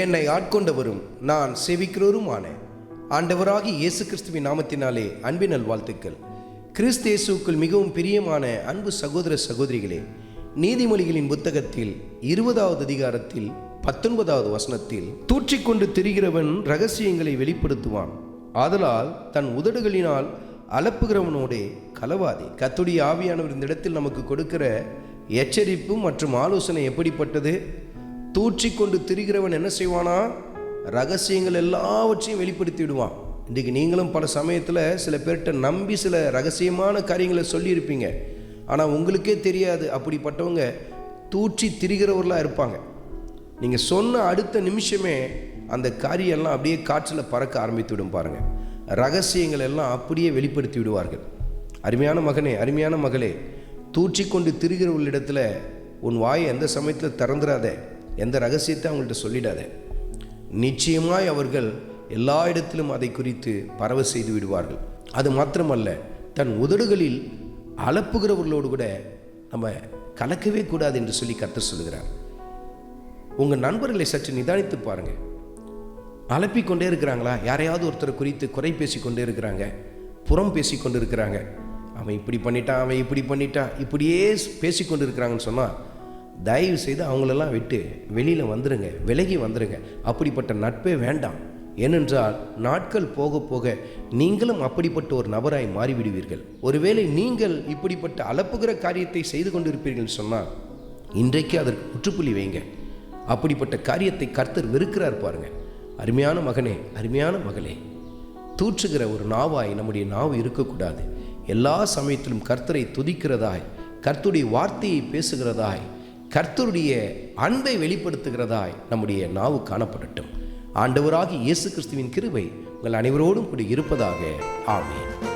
என்னை ஆட்கொண்டவரும் நான் சேவிக்கிறவருமான. ஆண்டவராகி இயேசு கிறிஸ்துவின் நாமத்தினாலே அன்பின் நல்வாழ்த்துக்கள். கிறிஸ்து இயேசுவுக்குள் மிகவும் பிரியமான அன்பு சகோதர சகோதரிகளே நீதிமொழிகளின் புத்தகத்தில் இருபதாவது அதிகாரத்தில் பத்தொன்பதாவது வசனத்தில் தூற்றிக்கொண்டு திரிகிறவன் ரகசியங்களை வெளிப்படுத்துவான். ஆதலால் தன் உதடுகளினால் அலப்புகிறவனோடே கலவாதே. கத்துடைய ஆவியானவர் இந்த இடத்தில் நமக்கு கொடுக்கிற எச்சரிப்பு மற்றும் ஆலோசனை எப்படிப்பட்டது? தூற்றிக்கொண்டு திரிகிறவன் என்ன செய்வானா? ரகசியங்கள் எல்லாவற்றையும் வெளிப்படுத்தி விடுவான் இன்றைக்கு நீங்களும் பல சமயத்தில் சில பேர்கிட்ட நம்பி சில ரகசியமான காரியங்களை சொல்லியிருப்பீங்க. ஆனால் உங்களுக்கே தெரியாது அப்படிப்பட்டவங்க தூற்றி திரிகிறவர்களாக இருப்பாங்க. நீங்கள் சொன்ன அடுத்த நிமிஷமே அந்த காரியெல்லாம் அப்படியே காற்றில் பறக்க ஆரம்பித்து விடும் பாருங்கள் ரகசியங்கள் எல்லாம் அப்படியே வெளிப்படுத்தி விடுவார்கள் அருமையான மகனே அருமையான மகளே தூற்றிக்கொண்டு திரிகிறவர்களிடத்தில் உன் வாயை எந்த சமயத்தில் திறந்துடாத எந்த ரகசியத்தை அவங்கள்ட்ட சொல்லிடாத. நிச்சயமாய் அவர்கள் எல்லா இடத்திலும் அதை குறித்து பரவ செய்து விடுவார்கள். அது மாத்திரமல்ல தன் உதடுகளில் அலப்புகிறவர்களோடு கூட நம்ம கலக்கவே கூடாது என்று சொல்லி கத்த சொல்லுகிறார். உங்கள் நண்பர்களை சற்று நிதானித்து பாருங்கள் அலப்பிக்கொண்டே இருக்கிறாங்களா? யாரையாவது ஒருத்தரை குறித்து குறை பேசி கொண்டே இருக்கிறாங்க. புறம் பேசி கொண்டு இருக்கிறாங்க அவன் இப்படி பண்ணிட்டான் அவன் இப்படி பண்ணிட்டான். இப்படியே பேசி கொண்டு இருக்கிறாங்கன்னு சொன்னால் தயவு செய்து அவங்களெல்லாம் விட்டு வெளியில் வந்துடுங்க விலகி வந்துடுங்க அப்படிப்பட்ட நட்பே வேண்டாம். ஏனென்றால் நாட்கள் போக போக நீங்களும் அப்படிப்பட்ட ஒரு நபராய் மாறிவிடுவீர்கள். ஒருவேளை நீங்கள் இப்படிப்பட்ட அலப்புகிற காரியத்தை செய்து கொண்டிருப்பீர்கள் சொன்னால் இன்றைக்கு அதற்கு முற்றுப்புள்ளி வைங்க. அப்படிப்பட்ட காரியத்தை கர்த்தர் வெறுக்கிறார் பாருங்க. அருமையான மகனே அருமையான மகளே தூற்றுகிற ஒரு நாவாய் நம்முடைய நாவு இருக்கக்கூடாது. எல்லா சமயத்திலும் கர்த்தரை துதிக்கிறதாய் கர்த்துடைய வார்த்தையை பேசுகிறதாய் கர்த்தருடைய அன்பை வெளிப்படுத்துகிறதாய் நம்முடைய நாவு காணப்படட்டும். ஆண்டவராகி இயேசு கிறிஸ்துவின் கிருவை உங்கள் அனைவரோடும் கூட இருப்பதாக. ஆமேன்.